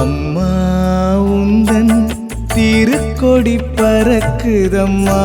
அம்மா உந்தன் திருக்கொடி பறக்குதம்மா.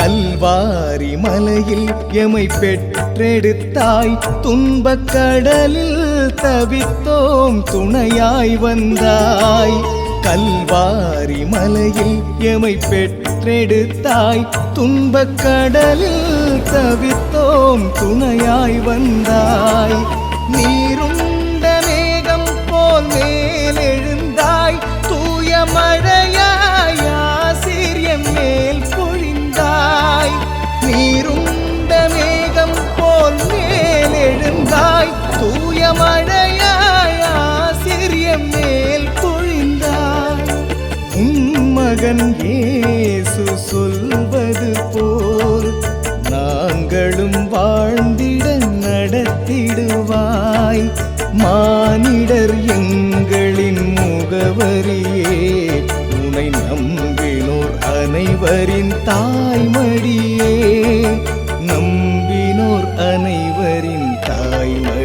கல்வாரி மலையில் எமை பெற்றெடுத்தாய் துன்பக் கடலில் தவித்தோம் துணையாய் வந்தாய். கல்வாரி மலையில் எமை பெற்றெடுத்தாய் துன்பக் கடலில் தவித்தோம் துணையாய் வந்தாய். இயேசு சொல்வது போல் நாங்களும் வாழ்ந்திட நடத்திடுவாய். மானிடர் எங்களின் முகவரியே உனை நம்பினோர் அனைவரின் தாய்மடியே. நம்பினோர் அனைவரின் தாய்மடி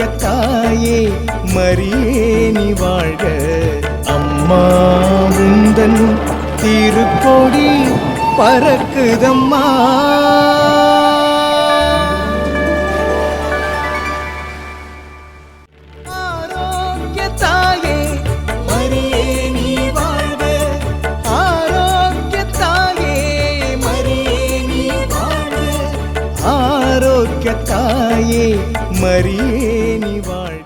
ஆரோக்கிய தாயே மரியே நீ வாழ்க. அம்மா உந்தன் திருக்கொடி பறக்குதம்மா. வாழ்க ஆரோக்கிய தாயே மரியே நீ வாழ்க